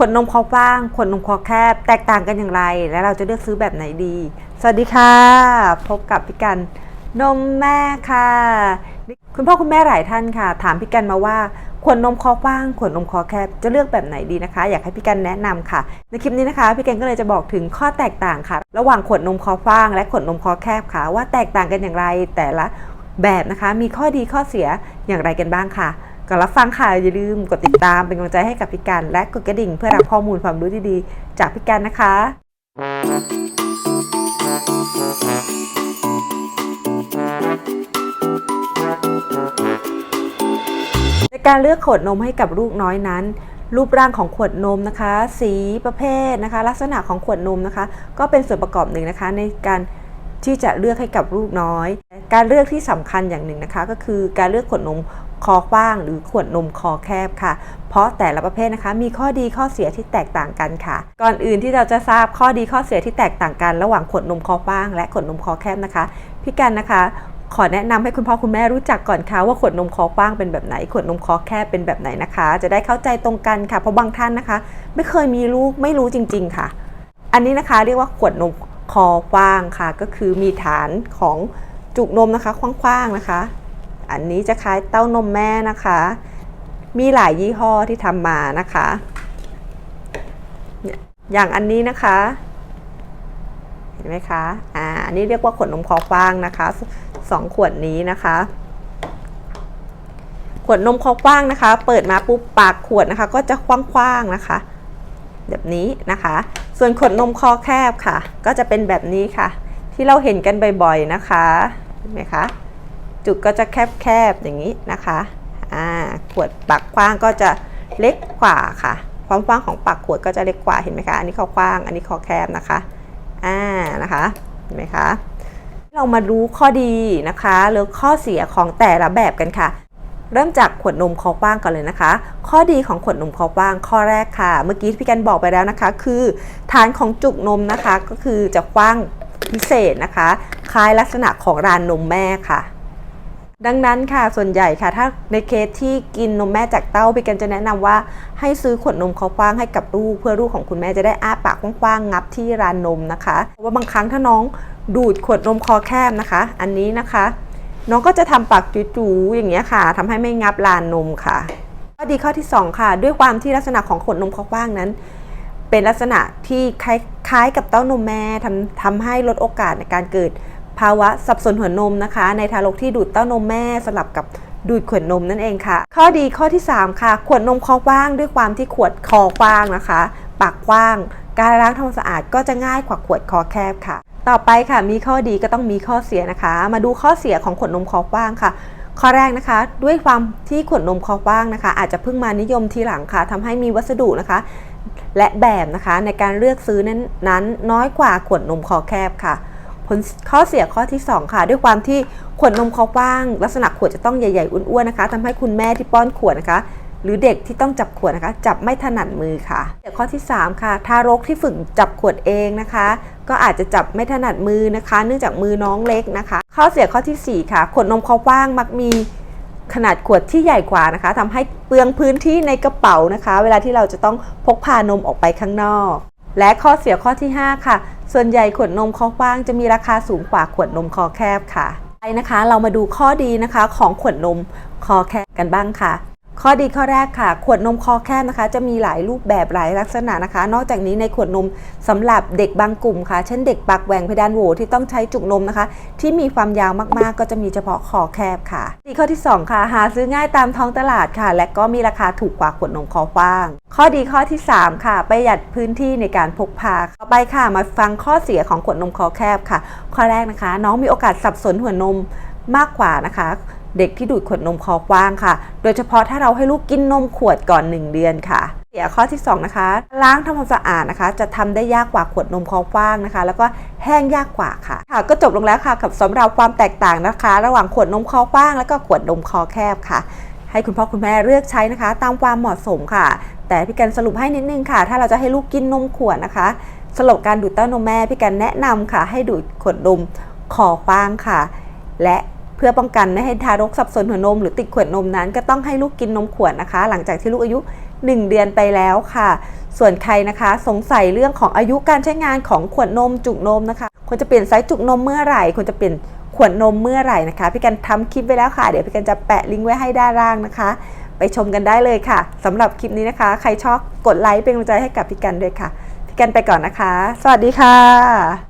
ขวดนมคอกว้าง ขวดนมคอแคบ แตกต่างกันอย่างไร และเราจะเลือกซื้อแบบไหนดี สวัสดีค่ะ พบกับพี่กันนมแม่ค่ะ คุณพ่อคุณแม่หลายท่านค่ะ ถามพี่กันมาว่า ขวดนมคอกว้าง ขวดนมคอแคบ จะเลือกแบบไหนดีนะคะ อยากให้พี่กันแนะนำค่ะ ในคลิปนี้นะคะ พี่กันก็เลยจะบอกถึงข้อแตกต่างค่ะ ระหว่างขวดนมคอกว้าง และขวดนมคอแคบค่ะ ว่าแตกต่างกันอย่างไร แต่ละแบบนะคะ มีข้อดีข้อเสียอย่างไรกันบ้างค่ะ ก่อนรับฟังค่ะอย่าลืมกดติดตามเป็นกำลังใจให้กับพี่กันและกดกระดิ่งเพื่อรับข้อมูลความรู้ดีๆ จากพี่กันนะคะในการเลือกขวดนมให้กับลูกน้อยนั้นรูปร่างของขวดนมนะคะ สีประเภทนะคะ ลักษณะของขวดนมนะคะ ก็เป็นส่วนประกอบหนึ่งนะคะ ในการที่จะเลือกให้กับลูกน้อย การเลือกที่สำคัญอย่างหนึ่งนะคะ ก็คือการเลือกขวดนม คอกว้างหรือขวดนมคอแคบค่ะ เพราะแต่ละประเภทนะคะ มีข้อดีข้อเสียที่แตกต่างกันค่ะ ก่อนอื่นที่เราจะทราบข้อดีข้อเสียที่แตกต่างกัน ระหว่างขวดนมคอกว้าง และขวดนมคอแคบนะคะพี่กันนะคะขอแนะนำให้คุณพ่อคุณแม่รู้จักก่อนค่ะว่าขวดนมคอกว้างเป็นแบบไหน ขวดนมคอแคบเป็นแบบไหนนะคะ จะได้เข้าใจตรงกันค่ะเพราะบางท่านนะคะ ไม่เคยมีลูกไม่รู้จริง ๆค่ะ อันนี้นะคะเรียกว่าขวดนมคอกว้างค่ะ ก็คือมีฐานของจุกนมนะคะกว้างๆนะคะ อันนี้จะคล้ายเต้านมแม่นะคะ มีหลายยี่ห้อที่ทำมานะคะ อย่างอันนี้นะคะ เห็นไหมคะ อ่า อันนี้เรียกว่าขวดนมคอกว้างนะคะสองขวดนี้นะคะขวดนมคอกว้างนะคะ เปิดมาปุ๊บปากขวดนะคะ ก็จะกว้างๆนะคะ แบบนี้นะคะ ส่วนขวดนมคอแคบค่ะ ก็จะเป็นแบบนี้ค่ะ ที่เราเห็นกันบ่อยๆนะคะ เห็นไหมคะ จุกก็จะแคบๆอย่างนี้นะคะอ่าขวดปากกว้างก็จะเล็กกว่าค่ะ ความกว้างของปากขวดก็จะเล็กกว่าเห็นไหมคะ อันนี้คอกว้าง อันนี้คอแคบนะคะอ่านะคะเห็นไหมคะ เรามารู้ข้อดีนะคะหรือข้อเสียของแต่ละแบบกันค่ะเริ่มจากขวดนมคอกว้างก่อนเลยนะคะ ข้อดีของขวดนมคอกว้าง ข้อแรกค่ะ เมื่อกี้พี่กันบอกไปแล้วนะคะ คือฐานของจุกนมนะคะก็คือจะกว้างพิเศษนะคะ คล้ายลักษณะของรานนมแม่ค่ะ ดังนั้นค่ะส่วนใหญ่ค่ะ ถ้าในเคสที่กินนมแม่จากเต้าพี่กันจะแนะนำว่า ให้ซื้อขวดนมคอกว้างให้กับลูก เพื่อลูกของคุณแม่จะได้อ้าปากกว้างๆงับที่รานนมนะคะเพราะว่าบางครั้งถ้าน้องดูดขวดนมคอแคบนะคะ อันนี้นะคะ น้องก็จะทำปากจู๋ๆอย่างเงี้ยค่ะทำให้ไม่งับลานนมค่ะข้อดีข้อที่สองค่ะ ด้วยความที่ลักษณะของขวดนมคอกว้างนั้น เป็นลักษณะที่คล้ายๆกับเต้านมแม่ทำทำให้ลดโอกาสในการเกิด ภาวะสับสนหัวนมนะคะ ในทารกที่ดูดเต้านมแม่สลับกับดูดขวดนมนั่นเองค่ะ ข้อดีข้อที่ 3 ค่ะ ขวดนมคอกว้างด้วยความที่ขวดคอกว้างนะคะ ปากกว้าง การล้างทำความสะอาดก็จะง่ายกว่าขวดคอแคบค่ะ ต่อไปค่ะมีข้อดีก็ต้องมีข้อเสียนะคะ มาดูข้อเสียของขวดนมคอกว้างค่ะ ข้อแรกนะคะ ด้วยความที่ขวดนมคอกว้างนะคะ อาจจะเพิ่งมานิยมทีหลังค่ะทำให้มีวัสดุนะคะ และแบบนะคะในการเลือกซื้อนั้นน้อยกว่าขวดนมคอแคบค่ะ ผลข้อเสียข้อที่ 2 ค่ะ ด้วยความที่ขวดนมคอกว้าง ลักษณะขวดจะต้องใหญ่ๆอ้วนๆนะคะทำให้คุณแม่ที่ป้อนขวดนะคะ หรือเด็กที่ต้องจับขวดนะคะ จับไม่ถนัดมือค่ะข้อที่ 3 ค่ะ ทารกที่ฝึกจับขวดเองนะคะ ก็อาจจะจับไม่ถนัดมือนะคะ เนื่องจากมือน้องเล็กนะคะ ข้อเสียข้อทีสี่4 ค่ะ ขวดนมคอกว้างมักมีขนาดขวดที่ใหญ่กว่านะคะทำให้เปลืองพื้นที่ในกระเป๋านะคะ เวลาที่เราจะต้องพกพานมออกไปข้างนอก และข้อเสียข้อที่ 5 ค่ะ ส่วนใหญ่ขวดนมคอกว้างจะมีราคาสูงกว่าขวดนมคอแคบค่ะไปนะคะ เรามาดูข้อดีนะคะของขวดนมคอแคบกันบ้างค่ะ ข้อดีข้อแรกค่ะ ขวดนมคอแคบนะคะ จะมีหลายรูปแบบหลายลักษณะนะคะ นอกจากนี้ในขวดนมสำหรับเด็กบางกลุ่มค่ะ เช่นเด็กปากแหว่งเพดานโหวที่ต้องใช้จุกนมนะคะ ที่มีความยาวมากๆ ก็จะมีเฉพาะคอแคบค่ะ ดีข้อที่ 2 ค่ะ หาซื้อง่ายตามท้องตลาดค่ะ และก็มีราคาถูกกว่าขวดนมคอกว้าง ข้อดีข้อที่ 3 ค่ะ ประหยัดพื้นที่ในการพกพาต่อไปค่ะ มาฟังข้อเสียของขวดนมคอแคบค่ะ ข้อแรกนะคะ น้องมีโอกาสสับสนหัวนมมากกว่านะคะ เด็กที่ดูดขวดนมคอกว้างค่ะ โดยเฉพาะถ้าเราให้ลูกกินนมขวดก่อน 1 เดือนค่ะเสียข้อที่ 2 นะคะ ล้างทำความสะอาดนะคะ จะทำได้ยากกว่าขวดนมคอกว้างนะคะ แล้วก็แห้งยากกว่าค่ะ ค่ะ ก็จบลงแล้วค่ะ กับสำหรับความแตกต่างนะคะ ระหว่างขวดนมคอกว้าง แล้วก็ขวดนมคอแคบค่ะ ให้คุณพ่อคุณแม่เลือกใช้นะคะ ตามความเหมาะสมค่ะ แต่พี่กันสรุปให้นิดนึงค่ะ ถ้าเราจะให้ลูกกินนมขวดนะคะสำหรับการดูดเต้านมแม่พี่กันแนะนำค่ะ ให้ดูดขวดนมคอกว้างค่ะ และ เพื่อป้องกันไม่ให้ทารกสับสนหัวนมหรือติดขวดนมนั้น ก็ต้องให้ลูกกินนมขวดนะคะ หลังจากที่ลูกอายุ 1 เดือนไปแล้วค่ะ ส่วนใครนะคะ สงสัยเรื่องของอายุการใช้งานของขวดนมจุกนมนะคะควรจะเปลี่ยนไซส์จุกนมเมื่อไหร่ควรจะเปลี่ยนขวดนมเมื่อไหร่นะคะ พี่กันทำคลิปไว้แล้วค่ะ เดี๋ยวพี่กันจะแปะลิงก์ไว้ให้ด้านล่างนะคะ ไปชมกันได้เลยค่ะสำหรับคลิปนี้นะคะ ใครชอบกดไลค์เป็นกำลังใจให้กับพี่กันด้วยค่ะ พี่กันไปก่อนนะคะ สวัสดีค่ะ